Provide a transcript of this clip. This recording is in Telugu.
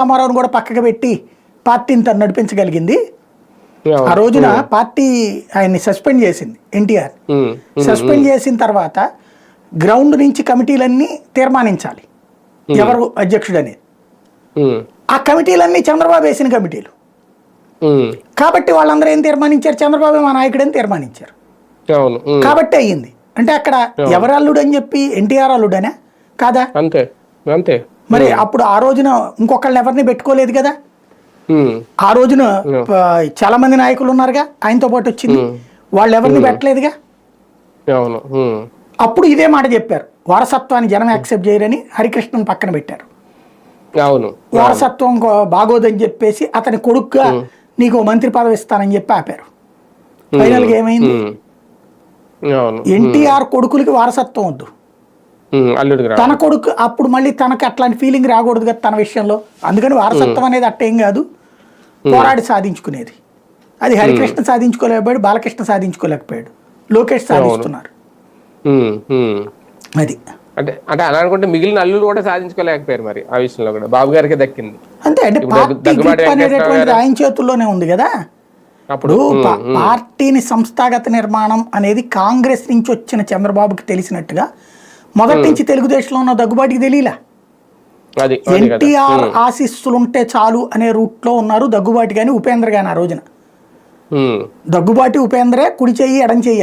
రామారావుని కూడా పక్కకు పెట్టి పార్టీని తను నడిపించగలిగింది. ఆ రోజున పార్టీ ఆయన్ని సస్పెండ్ చేసింది ఎన్టీఆర్. సస్పెండ్ చేసిన తర్వాత గ్రౌండ్ నుంచి కమిటీలన్నీ తీర్మానించాలి. ఎవరు అధ్యక్షుడు అనేది ఆ కమిటీలన్నీ చంద్రబాబు వేసిన కమిటీలు. కాబట్టి వాళ్ళందరూ ఏం తీర్మానించారు? చంద్రబాబు మా నాయకుడని తీర్మానించారు. అవును ఉమ్, కాబట్టి అయ్యింది. అంటే అక్కడ ఎవరు అల్లుడు అని చెప్పి ఎన్టీఆర్ అల్లుడనే? కాదా? అంతే అంతే. మరి అప్పుడు ఆ రోజున ఇంకొకళ్ళని ఎవరిని పెట్టుకోలేదు కదా? ఉమ్, ఆ రోజున చాలా మంది నాయకులు ఉన్నారుగా ఆయనతో పాటు వచ్చింది. వాళ్ళు ఎవరిని పెట్టలేదుగా? అప్పుడు ఇదే మాట చెప్పారు. వారసత్వాన్ని జనం యాక్సెప్ట్ చేయరని హరికృష్ణన్ పక్కన పెట్టారు. అవును. వారసత్వం బాగోదని చెప్పేసి అతని కొడుకుగా నీకు మంత్రి పదవి ఇస్తానని చెప్పి ఆపారు. ఫైనల్గా ఏమైంది? ఎన్టీఆర్ కొడుకులకి వారసత్వం వద్దు. తన కొడుకు అప్పుడు మళ్ళీ తనకి అట్లాంటి ఫీలింగ్ రాకూడదు కదా తన విషయంలో. అందుకని వారసత్వం అనేది అట్టేం కాదు. పోరాడి సాధించుకునేది. అది హరికృష్ణ సాధించుకోలేకపోయాడు బాలకృష్ణ సాధించుకోలేకపోయాడు. లోకేష్ సాధిస్తున్నారు. అది. అంటే అంటే అలా అనుకుంటే మిగిలిన అల్లులు కూడా సాధించుకోలేకపోయారు మరి ఆ విషయంలో కూడా. బాబు గారికి దక్కింది. అంతే అంటే అనేటటువంటిది ఆయన చేతుల్లోనే ఉంది కదా? అప్పుడు పార్టీని సంస్థాగత నిర్మాణం అనేది కాంగ్రెస్ నుంచి వచ్చిన చంద్రబాబుకి తెలిసినట్టుగా మొదటి నుంచి తెలుగుదేశంలో ఉన్న దగ్గుబాటికి తెలియలా ఎన్టీఆర్ ఆశీస్సులుంటే చాలు అనే రూట్లో ఉన్నారు దగ్గుబాటి కానీ ఉపేంద్ర కానీ ఆ రోజున. దగ్గుబాటి ఉపేంద్రే కుడి చెయ్యి ఎడం చెయ్యి.